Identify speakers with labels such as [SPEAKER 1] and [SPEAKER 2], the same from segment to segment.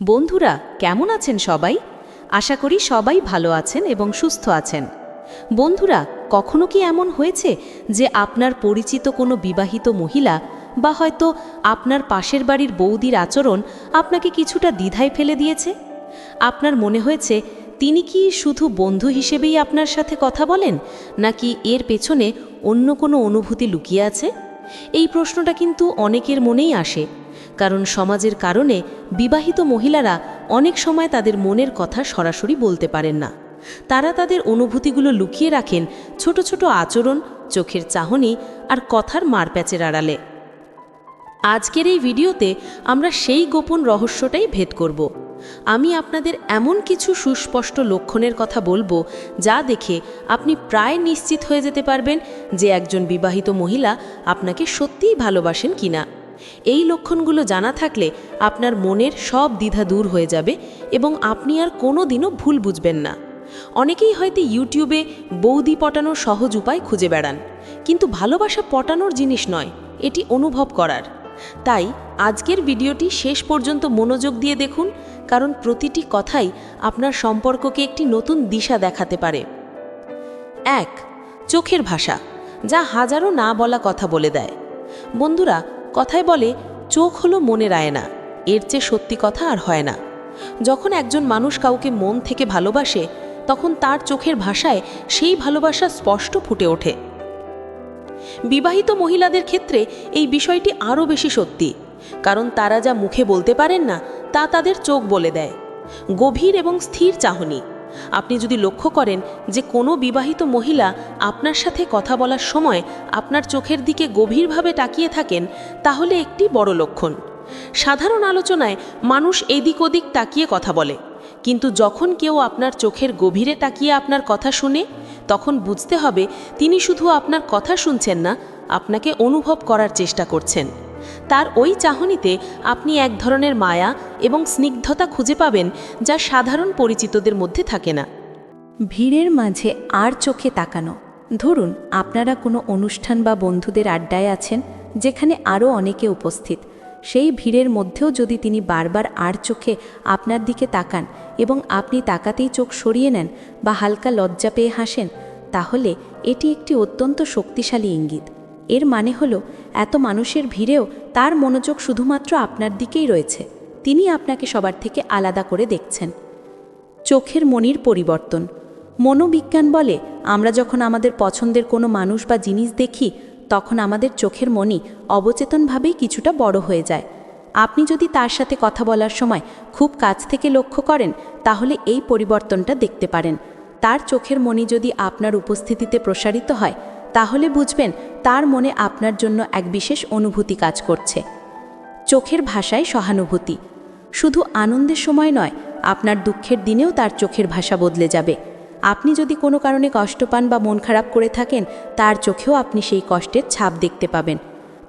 [SPEAKER 1] বন্ধুরা, কেমন আছেন সবাই? আশা করি সবাই ভালো আছেন এবং সুস্থ আছেন। বন্ধুরা, কখনো কি এমন হয়েছে যে আপনার পরিচিত কোনো বিবাহিত মহিলা বা হয়তো আপনার পাশের বাড়ির বৌদির আচরণ আপনাকে কিছুটা দ্বিধায় ফেলে দিয়েছে? আপনার মনে হয়েছে তিনি কি শুধু বন্ধু হিসেবেই আপনার সাথে কথা বলেন, নাকি এর পেছনে অন্য কোনো অনুভূতি লুকিয়ে আছে? এই প্রশ্নটা কিন্তু অনেকের মনেই আসে। কারণ সমাজের কারণে বিবাহিত মহিলারা অনেক সময় তাদের মনের কথা সরাসরি বলতে পারেন না। তারা তাদের অনুভূতিগুলো লুকিয়ে রাখেন ছোট ছোট আচরণ, চোখের চাহনি আর কথার মারপ্যাচের আড়ালে। আজকের এই ভিডিওতে আমরা সেই গোপন রহস্যটাই ভেদ করব। আমি আপনাদের এমন কিছু সুস্পষ্ট লক্ষণের কথা বলব যা দেখে আপনি প্রায় নিশ্চিত হয়ে যেতে পারবেন যে একজন বিবাহিত মহিলা আপনাকে সত্যিই ভালোবাসেন কিনা। এই লক্ষণগুলো জানা থাকলে আপনার মনের সব দ্বিধা দূর হয়ে যাবে এবং আপনি আর কোনো দিনও ভুল বুঝবেন না। অনেকেই হয়তো ইউটিউবে বৌদি পটানোর সহজ উপায় খুঁজে বেড়ান, কিন্তু ভালোবাসা পটানোর জিনিস নয়, এটি অনুভব করার। তাই আজকের ভিডিওটি শেষ পর্যন্ত মনোযোগ দিয়ে দেখুন, কারণ প্রতিটি কথাই আপনার সম্পর্ককে একটি নতুন দিশা দেখাতে পারে। এক, চোখের ভাষা, যা হাজারো না বলা কথা বলে দেয়। বন্ধুরা কথায় বলে, চোখ হলো মনের আয়না। এর চেয়ে সত্যি কথা আর হয় না। যখন একজন মানুষ কাউকে মন থেকে ভালোবাসে, তখন তার চোখের ভাষায় সেই ভালোবাসা স্পষ্ট ফুটে ওঠে। বিবাহিত মহিলাদের ক্ষেত্রে এই বিষয়টি আরও বেশি সত্যি, কারণ তারা যা মুখে বলতে পারেন না, তা তাদের চোখ বলে দেয়। গভীর এবং স্থির চাহনি। আপনি যদি লক্ষ্য করেন যে কোনো বিবাহিত মহিলা আপনার সাথে কথা বলার সময় আপনার চোখের দিকে গভীরভাবে তাকিয়ে থাকেন, তাহলে একটি বড় লক্ষণ। সাধারণ আলোচনায় মানুষ এদিক ওদিক তাকিয়ে কথা বলে, কিন্তু যখন কেউ আপনার চোখের গভীরে তাকিয়ে আপনার কথা শুনে, তখন বুঝতে হবে তিনি শুধু আপনার কথা শুনছেন না, আপনাকে অনুভব করার চেষ্টা করছেন। তার ওই চাহনিতে আপনি এক ধরনের মায়া এবং স্নিগ্ধতা খুঁজে পাবেন যা সাধারণ পরিচিতদের মধ্যে থাকে না।
[SPEAKER 2] ভিড়ের মাঝে আর চোখে তাকানো। ধরুন, আপনারা কোনো অনুষ্ঠান বা বন্ধুদের আড্ডায় আছেন, যেখানে আরও অনেকে উপস্থিত। সেই ভিড়ের মধ্যেও যদি তিনি বারবার আর চোখে আপনার দিকে তাকান এবং আপনি তাকাতেই চোখ সরিয়ে নেন বা হালকা লজ্জা পেয়ে হাসেন, তাহলে এটি একটি অত্যন্ত শক্তিশালী ইঙ্গিত। এর মানে হলো, এত মানুষের ভিড়েও তার মনোযোগ শুধুমাত্র আপনার দিকেই রয়েছে। তিনি আপনাকে সবার থেকে আলাদা করে দেখছেন। চোখের মনির পরিবর্তন। মনোবিজ্ঞান বলে, আমরা যখন আমাদের পছন্দের কোনো মানুষ বা জিনিস দেখি, তখন আমাদের চোখের মনি অবচেতনভাবেই কিছুটা বড় হয়ে যায়। আপনি যদি তার সাথে কথা বলার সময় খুব কাছ থেকে লক্ষ্য করেন, তাহলে এই পরিবর্তনটা দেখতে পারেন। তার চোখের মনি যদি আপনার উপস্থিতিতে প্রসারিত হয় তাহলে বুঝবেন তার মনে আপনার জন্য এক বিশেষ অনুভূতি কাজ করছে। চোখের ভাষায় সহানুভূতি। শুধু আনন্দের সময় নয়, আপনার দুঃখের দিনেও তার চোখের ভাষা বদলে যাবে। আপনি যদি কোনো কারণে কষ্ট পান বা মন খারাপ করে থাকেন, তার চোখেও আপনি সেই কষ্টের ছাপ দেখতে পাবেন।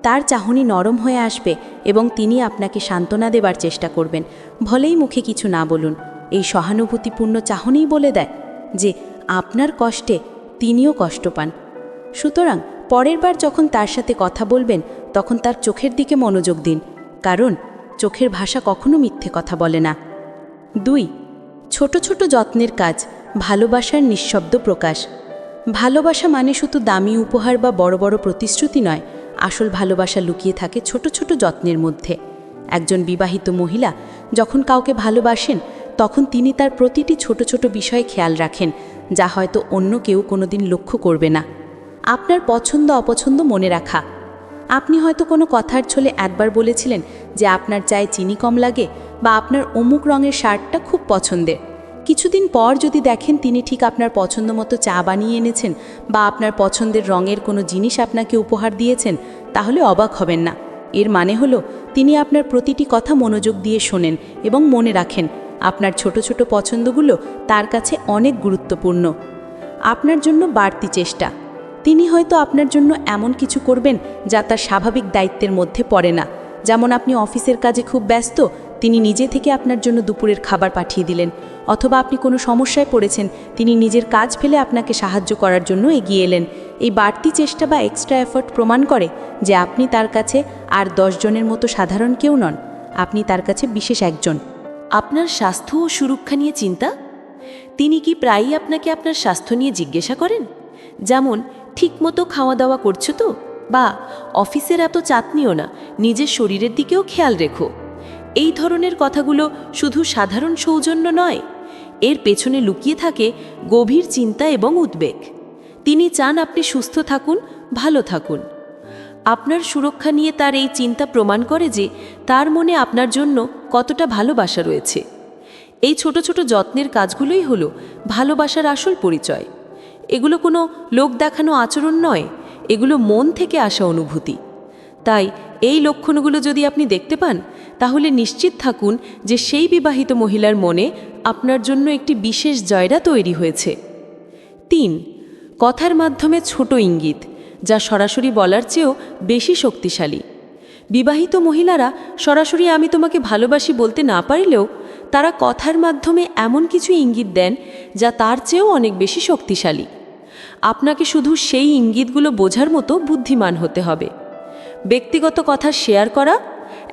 [SPEAKER 2] তার চাহনি নরম হয়ে আসবে এবং তিনি আপনাকে সান্ত্বনা দেবার চেষ্টা করবেন। ভলেই মুখে কিছু না বলুন। এই সহানুভূতিপূর্ণ চাহনিই বলে দেয় যে, আপনার কষ্টে তিনিও কষ্ট পান। সুতরাং পরের বার যখন তার সাথে কথা বলবেন, তখন তার চোখের দিকে মনোযোগ দিন, কারণ চোখের ভাষা কখনো মিথ্যে কথা বলে না। দুই, ছোট ছোট যত্নের কাজ, ভালোবাসার নিঃশব্দ প্রকাশ। ভালোবাসা মানে শুধু দামি উপহার বা বড় বড় প্রতিশ্রুতি নয়, আসল ভালোবাসা লুকিয়ে থাকে ছোট ছোট যত্নের মধ্যে। একজন বিবাহিত মহিলা যখন কাউকে ভালোবাসেন, তখন তিনি তার প্রতিটি ছোট ছোট বিষয়ে খেয়াল রাখেন, যা হয়তো অন্য কেউ কোনোদিন লক্ষ্য করবে না। আপনার পছন্দ, অপছন্দ মনে রাখা। আপনি হয়তো কোনো কথার ছলে একবার বলেছিলেন যে আপনার চায়ে চিনি কম লাগে বা আপনার অমুক রঙের শার্টটা খুব পছন্দের। কিছুদিন পর যদি দেখেন তিনি ঠিক আপনার পছন্দ মতো চা বানিয়ে এনেছেন বা আপনার পছন্দের রঙের কোনো জিনিস আপনাকে উপহার দিয়েছেন, তাহলে অবাক হবেন না। এর মানে হলো, তিনি আপনার প্রতিটি কথা মনোযোগ দিয়ে শোনেন এবং মনে রাখেন, আপনার ছোট ছোট পছন্দগুলো তার কাছে অনেক গুরুত্বপূর্ণ। আপনার জন্য বাড়তি চেষ্টা। তিনি হয়তো আপনার জন্য এমন কিছু করবেন যা তার স্বাভাবিক দায়িত্বের মধ্যে পড়ে না। যেমন আপনি অফিসের কাজে খুব ব্যস্ত, তিনি নিজে থেকে আপনার জন্য দুপুরের খাবার পাঠিয়ে দিলেন। অথবা আপনি কোনো সমস্যায় পড়েছেন, তিনি নিজের কাজ ফেলে আপনাকে সাহায্য করার জন্য এগিয়ে এলেন। এই বাড়তি চেষ্টা বা এক্সট্রা এফর্ট প্রমাণ করে যে আপনি তার কাছে আর জনের মতো সাধারণ কেউ নন, আপনি তার কাছে বিশেষ একজন।
[SPEAKER 1] আপনার স্বাস্থ্য ও সুরক্ষা নিয়ে চিন্তা? তিনি কি প্রায়ই আপনাকে আপনার স্বাস্থ্য নিয়ে জিজ্ঞাসা করেন? যেমন, ঠিকমতো খাওয়া দাওয়া করছ তো? বা, অফিসের এত চাপ নিও না, নিজের শরীরের দিকেও খেয়াল রেখো। এই ধরনের কথাগুলো শুধু সাধারণ সৌজন্য নয়, এর পেছনে লুকিয়ে থাকে গভীর চিন্তা এবং উদ্বেগ। তিনি চান আপনি সুস্থ থাকুন, ভালো থাকুন। আপনার সুরক্ষা নিয়ে তার এই চিন্তা প্রমাণ করে যে, তার মনে আপনার জন্য কতটা ভালোবাসা রয়েছে। এই ছোট ছোট যত্নের কাজগুলোই হলো ভালোবাসার আসল পরিচয়। এগুলো কোনো লোক দেখানো আচরণ নয়, এগুলো মন থেকে আসা অনুভূতি। তাই এই লক্ষণগুলো যদি আপনি দেখতে পান, তাহলে নিশ্চিত থাকুন যে সেই বিবাহিত মহিলার মনে আপনার জন্য একটি বিশেষ জয়রা তৈরি হয়েছে। তিন, কথার মাধ্যমে ছোট ইঙ্গিত, যা সরাসরি বলার চেয়েও বেশি শক্তিশালী। বিবাহিত মহিলারা সরাসরি আমি তোমাকে ভালোবাসি বলতে না পারলেও, তারা কথার মাধ্যমে এমন কিছু ইঙ্গিত দেন যা তার চেয়েও অনেক বেশি শক্তিশালী। আপনাকে শুধু সেই ইঙ্গিতগুলো বোঝার মতো বুদ্ধিমান হতে হবে। ব্যক্তিগত কথা শেয়ার করা,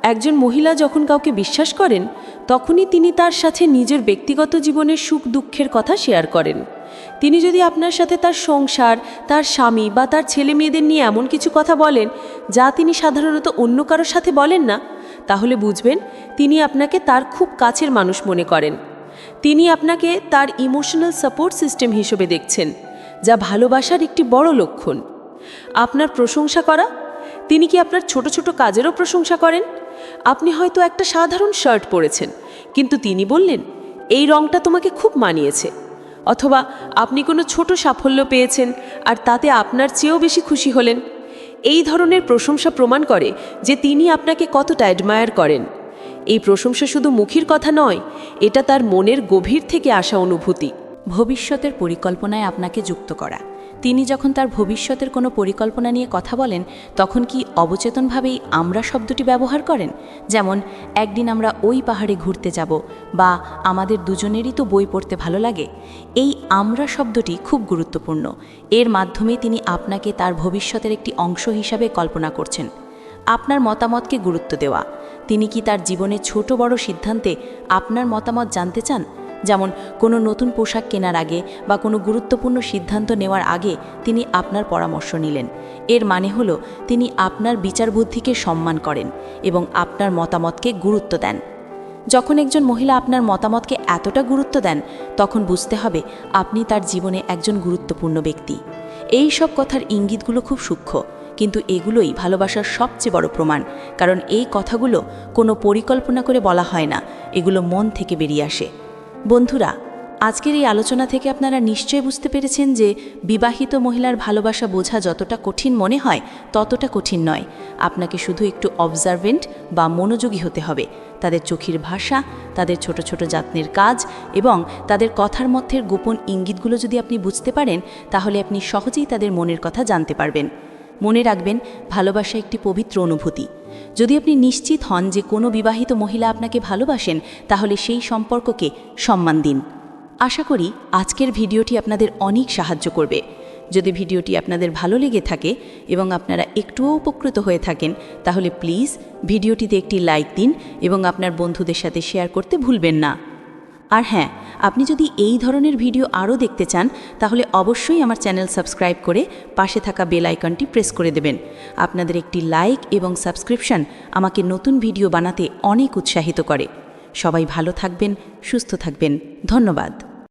[SPEAKER 1] একজন মহিলা যখন কাউকে বিশ্বাস করেন, তখনই তিনি তার সাথে নিজের ব্যক্তিগত জীবনের সুখ দুঃখের কথা শেয়ার করেন। তিনি যদি আপনার সাথে তার সংসার, তার স্বামী বা তার ছেলে মেয়েদের নিয়ে এমন কিছু কথা বলেন, যা তিনি সাধারণত অন্য কারোর সাথে বলেন না, তাহলে বুঝবেন তিনি আপনাকে তার খুব কাছের মানুষ মনে করেন। তিনি আপনাকে তার ইমোশনাল সাপোর্ট সিস্টেম হিসেবে দেখছেন। যা ভালোবাসার একটি বড় লক্ষণ। আপনার প্রশংসা করা, তিনি কি আপনার ছোট ছোট কাজেরও প্রশংসা করেন? আপনি হয়তো একটা সাধারণ শার্ট পরেছেন, কিন্তু তিনি বললেন, এই রংটা তোমাকে খুব মানিয়েছে। অথবা, আপনি কোনো ছোট সাফল্য পেয়েছেন আর তাতে আপনার চেয়েও বেশি খুশি হলেন। এই ধরনের প্রশংসা প্রমাণ করে যে তিনি আপনাকে কতটা অ্যাডমায়ার করেন। এই প্রশংসা শুধু মুখের কথা নয়, এটা তার মনের গভীর থেকে আসা অনুভূতি।
[SPEAKER 2] ভবিষ্যতের পরিকল্পনায় আপনাকে যুক্ত করা। তিনি যখন তার ভবিষ্যতের কোনো পরিকল্পনা নিয়ে কথা বলেন, তখন কি অবচেতনভাবেই আমরা শব্দটি ব্যবহার করেন? যেমন, একদিন আমরা ওই পাহাড়ে ঘুরতে যাব বা আমাদের দুজনেরই তো বই পড়তে ভালো লাগে। এই আমরা শব্দটি খুব গুরুত্বপূর্ণ। এর মাধ্যমে তিনি আপনাকে তার ভবিষ্যতের একটি অংশ হিসাবে কল্পনা করছেন। আপনার মতামতকে গুরুত্ব দেওয়া। তিনি কি তার জীবনে ছোট বড় সিদ্ধান্তে আপনার মতামত জানতে চান? যেমন কোনো নতুন পোশাক কেনার আগে বা কোনো গুরুত্বপূর্ণ সিদ্ধান্ত নেওয়ার আগে তিনি আপনার পরামর্শ নিলেন। এর মানে হল তিনি আপনার বিচার বুদ্ধিকে সম্মান করেন এবং আপনার মতামতকে গুরুত্ব দেন। যখন একজন মহিলা আপনার মতামতকে এতটা গুরুত্ব দেন, তখন বুঝতে হবে আপনি তার জীবনে একজন গুরুত্বপূর্ণ ব্যক্তি। এই সব কথার ইঙ্গিতগুলো খুব সূক্ষ্ম, কিন্তু এগুলোই ভালোবাসার সবচেয়ে বড় প্রমাণ, কারণ এই কথাগুলো কোনো পরিকল্পনা করে বলা হয় না, এগুলো মন থেকে বেরিয়ে আসে। বন্ধুরা, আজকের এই আলোচনা থেকে আপনারা নিশ্চয় বুঝতে পেরেছেন যে বিবাহিত মহিলার ভালোবাসা বোঝা যতটা কঠিন মনে হয়, ততটা কঠিন নয়। আপনাকে শুধু একটু অবজারভেন্ট বা মনোযোগী হতে হবে। তাদের চোখের ভাষা, তাদের ছোট ছোট যত্নের কাজ এবং তাদের কথার মধ্যের গোপন ইঙ্গিতগুলো যদি আপনি বুঝতে পারেন, তাহলে আপনি সহজেই তাদের মনের কথা জানতে পারবেন। মনে রাখবেন, ভালোবাসা একটি পবিত্র অনুভূতি। যদি আপনি নিশ্চিত হন যে কোনো বিবাহিত মহিলা আপনাকে ভালোবাসেন, তাহলে সেই সম্পর্ককে সম্মান দিন। আশা করি আজকের ভিডিওটি আপনাদের অনেক সাহায্য করবে। যদি ভিডিওটি আপনাদের ভালো লেগে থাকে এবং আপনারা একটুও উপকৃত হয়ে থাকেন, তাহলে প্লিজ ভিডিওটিতে একটি লাইক দিন এবং আপনার বন্ধুদের সাথে শেয়ার করতে ভুলবেন না। আর হ্যাঁ আপনি যদি এই ধরনের ভিডিও আরও দেখতে চান, তাহলে অবশ্যই আমার চ্যানেল সাবস্ক্রাইব করে পাশে থাকা বেল আইকনটি প্রেস করে দেবেন। আপনাদের একটি লাইক এবং সাবস্ক্রিপশন আমাকে নতুন ভিডিও বানাতে অনেক উৎসাহিত করে। সবাই ভালো থাকবেন, সুস্থ থাকবেন। ধন্যবাদ।